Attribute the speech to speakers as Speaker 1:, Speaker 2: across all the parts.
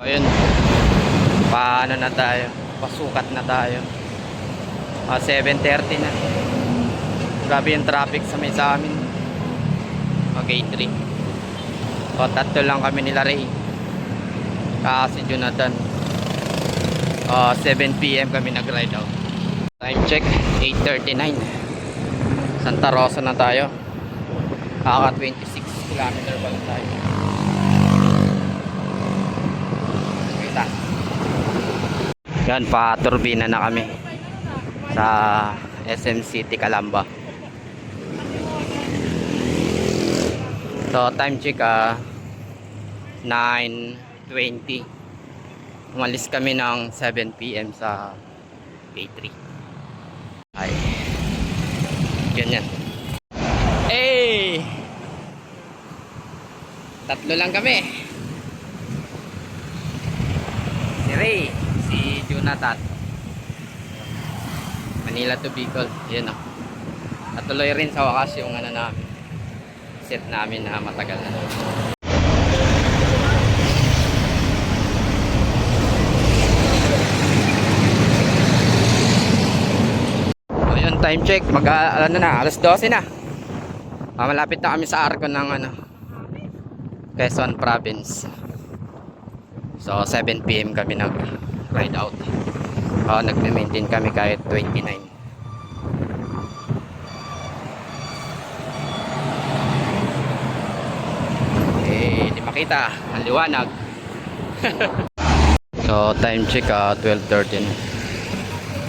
Speaker 1: Ayun. Paano na tayo? Pasukat na tayo. Ah, 7.30 na. Grabe yung traffic sa may sa amin. Okay, 3. O, tatlo lang kami nila Ray. Kasi Jonathan. Ah, 7pm kami nag-ride out. Time check, 8.39. Santa Rosa na tayo. Kaka 26 km pa tayo. Yan, pa-turbina na kami sa SM City Calamba. So, time check ah 9.20. Umalis kami ng 7pm sa K3. Ay. Ganyan. Eh! Tatlo lang kami. Si Ray, si Jonathan. Manila to Bicol. Yan o. At tuloy rin sa wakas yung ano namin. Set namin na matagal na. O yun, time check. Mag, ah, ano na, alas 12 na. Ah, malapit na kami sa arko ng ano, Quezon Province. So 7pm kami nag ride out. Uh, nagme-maintain kami kahit 29. Eh, di makita. Ang liwanag. so, time check uh, 12.13.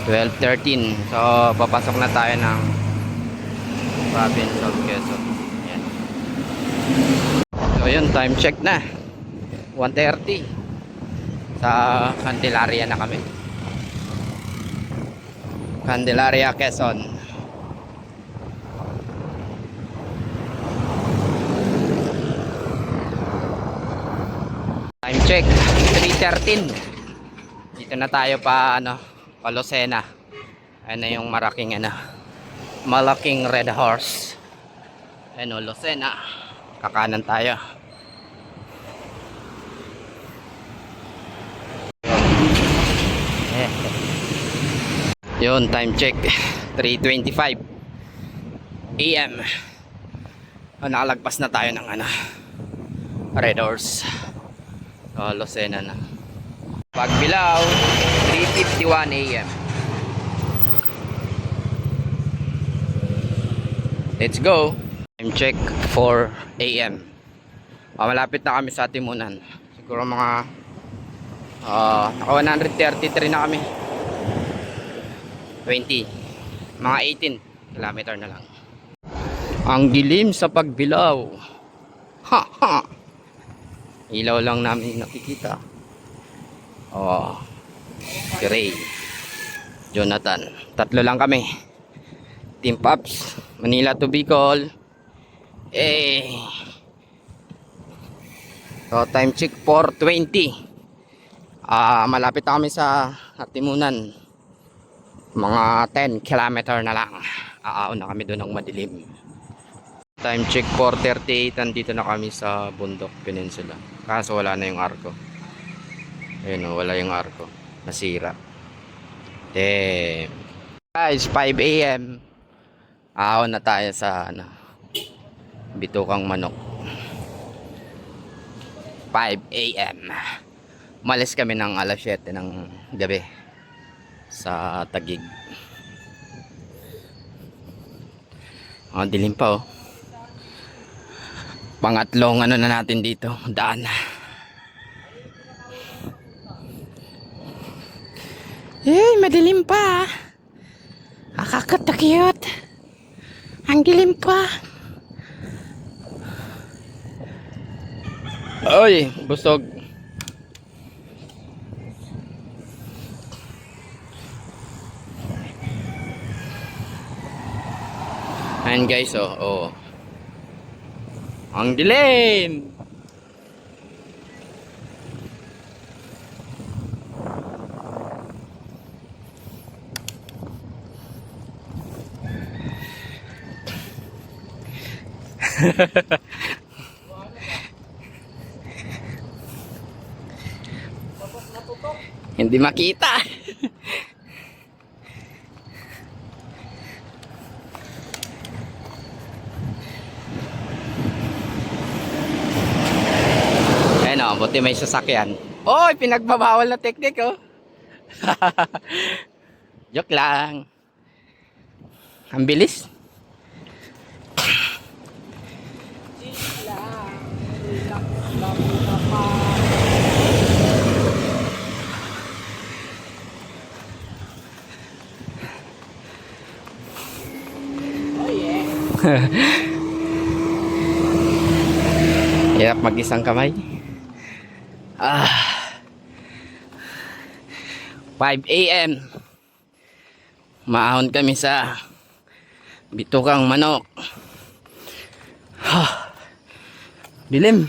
Speaker 1: 12.13. So, papasok na tayo ng province of Quezon. Yan. So, yun. Time check na. 1.30 sa Candelaria na kami. Candelaria, Quezon. Time check 3.13 dito na tayo pa ano pa Lucena ayun na yung maraking ano malaking red horse. Ayun o Lucena. Kakanan tayo Yun, time check. 3.25 AM. Ah, nakalagpas na tayo ng ano, Red Horse. Oh, Lucena na. Pagbilaw, 3.51 AM. Let's go. Time check 4 AM. Ah, malapit na kami sa Timunan. Siguro mga ah, naka 133 na kami. 20 mga 18 kilometer na lang. Ang dilim sa pagbilaw. Ha ha. Ilaw lang namin nakikita. Oh si Ray. Jonathan. Tatlo lang kami. Team Pops Manila to Bicol. Eh. So time check 420 ah malapit na kami sa Hatimunan mga 10 kilometer na lang. Aaw na kami doon ng madilim. Time check 4.38 nandito na kami sa Bundok Peninsula. Kaso wala na yung arko. Ayun o wala yung arko. Nasira. Damn. Guys 5am aaw na tayo sa ano bitukang manok. 5am malis kami ng alas 7 ng gabi sa Tagig. Ang dilim pa oh. Pangatlong ano na natin dito, daan. Eh, madilim pa. Nakakatakiyot. Ang dilim pa. Oy, busog. Ayan guys, oh, oh. Ang dilim! Hindi makita. Ayun o, buti may sasakyan. Oy, pinagbabawal na teknik oh. Joke lang. Ang bilis. Hirap mag-isang kamay. Ah. 5 a.m. Maahon kami sa bitukang manok. Ha. Dilim.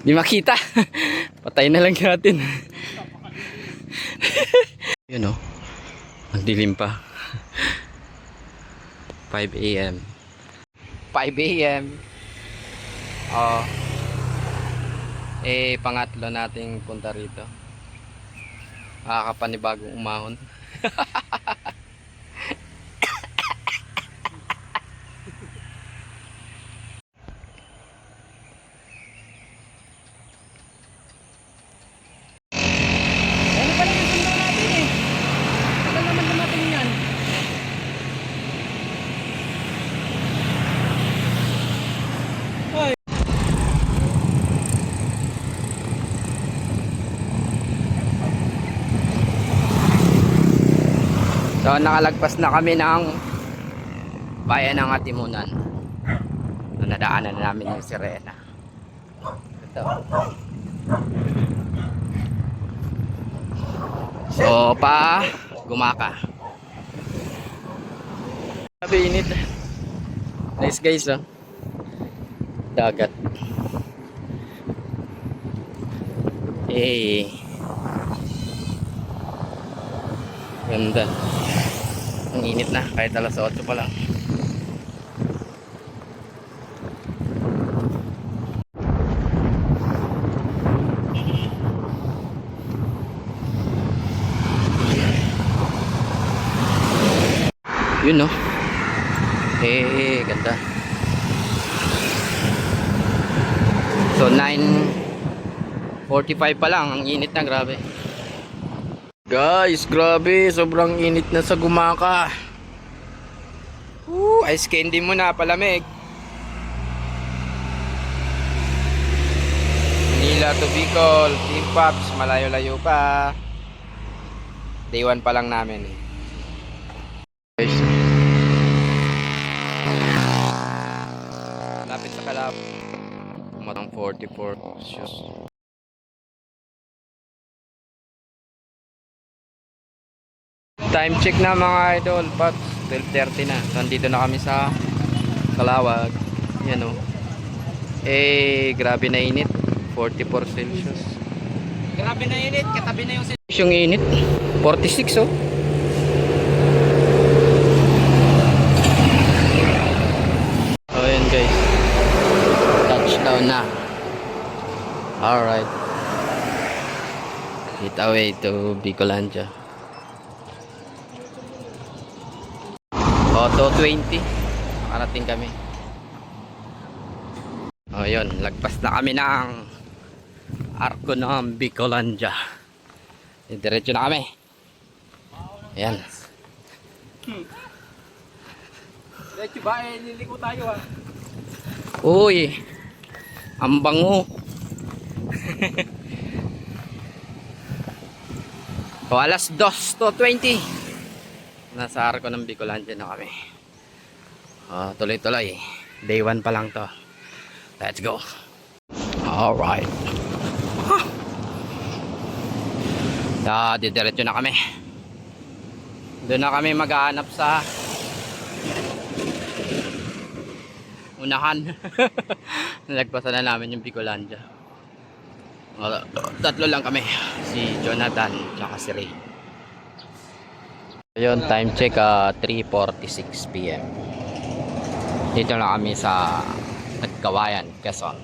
Speaker 1: Di makita. Patay na lang natin. Yun oh. Ang dilim pa. 5 a.m. 5 a.m. Oh. Eh, pangatlo nating punta rito. Makakapanibagong umahon. Ano pala yung sundo natin eh? Tagal naman natin yan. So nakalagpas na kami ng bayan ng Atimunan. So, nadaanan na namin yung sirena. Ito. So pa gumaka. Sabi init. Nice guys oh. Dagat. Eh. Ganda. Ang init na kahit alas 8 pa lang. Yun no. Eh, ganda. So 9.45 pa lang, ang init na, grabe. Guys, grabe, sobrang init na sa gumaka. Woo, ice candy muna, palamig. Manila to Bicol, Team Pops, malayo-layo pa. Day 1 pa lang namin eh. Guys. Lapit sa kalap. Umatang 44 shoes. Time check na mga idol, Pops. 12.30 na. Nandito na kami sa Kalawag. Yan o. Eh, grabe na init. 44 Celsius.
Speaker 2: Grabe na init, katabi na yung
Speaker 1: Yung init. 46 oh. Oh, yan guys. Touchdown na. Alright. Hit away to Bicolandia. Auto 20. Nakarating kami. Oh, yun. Lagpas na kami ng arko ng Bicolandia. Diretso na kami. Ayan.
Speaker 2: Diretso ba, eh, liliko tayo ha.
Speaker 1: Uy. Ang bango. o alas 2 to 20. Nasa arko ng Bicolandia na kami. O, tuloy-tuloy. Day 1 pa lang to. Let's go. Alright. Huh. Ah, didiretso na kami. Doon na kami maghahanap sa unahan. Nalagpasan na namin yung Bicolandia. O, tatlo lang kami. Si Jonathan tsaka si Ray. Ayun, time check ah, 3.46 p.m. Dito lang kami sa Nagkawayan, Quezon.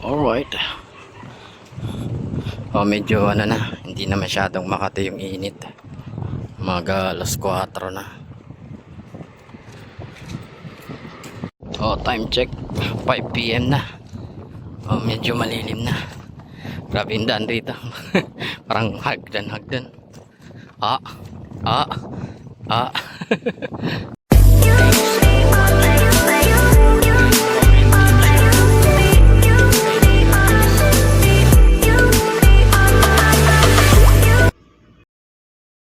Speaker 1: Alright. Oh, medyo ano na, hindi na masyadong makati yung init. Mga alas 4 na. Oh, time check. 5 p.m. na. Oh, medyo malilim na. Grabe yung daan dito. Parang hagdan, hagdan. Ah, ah, ah.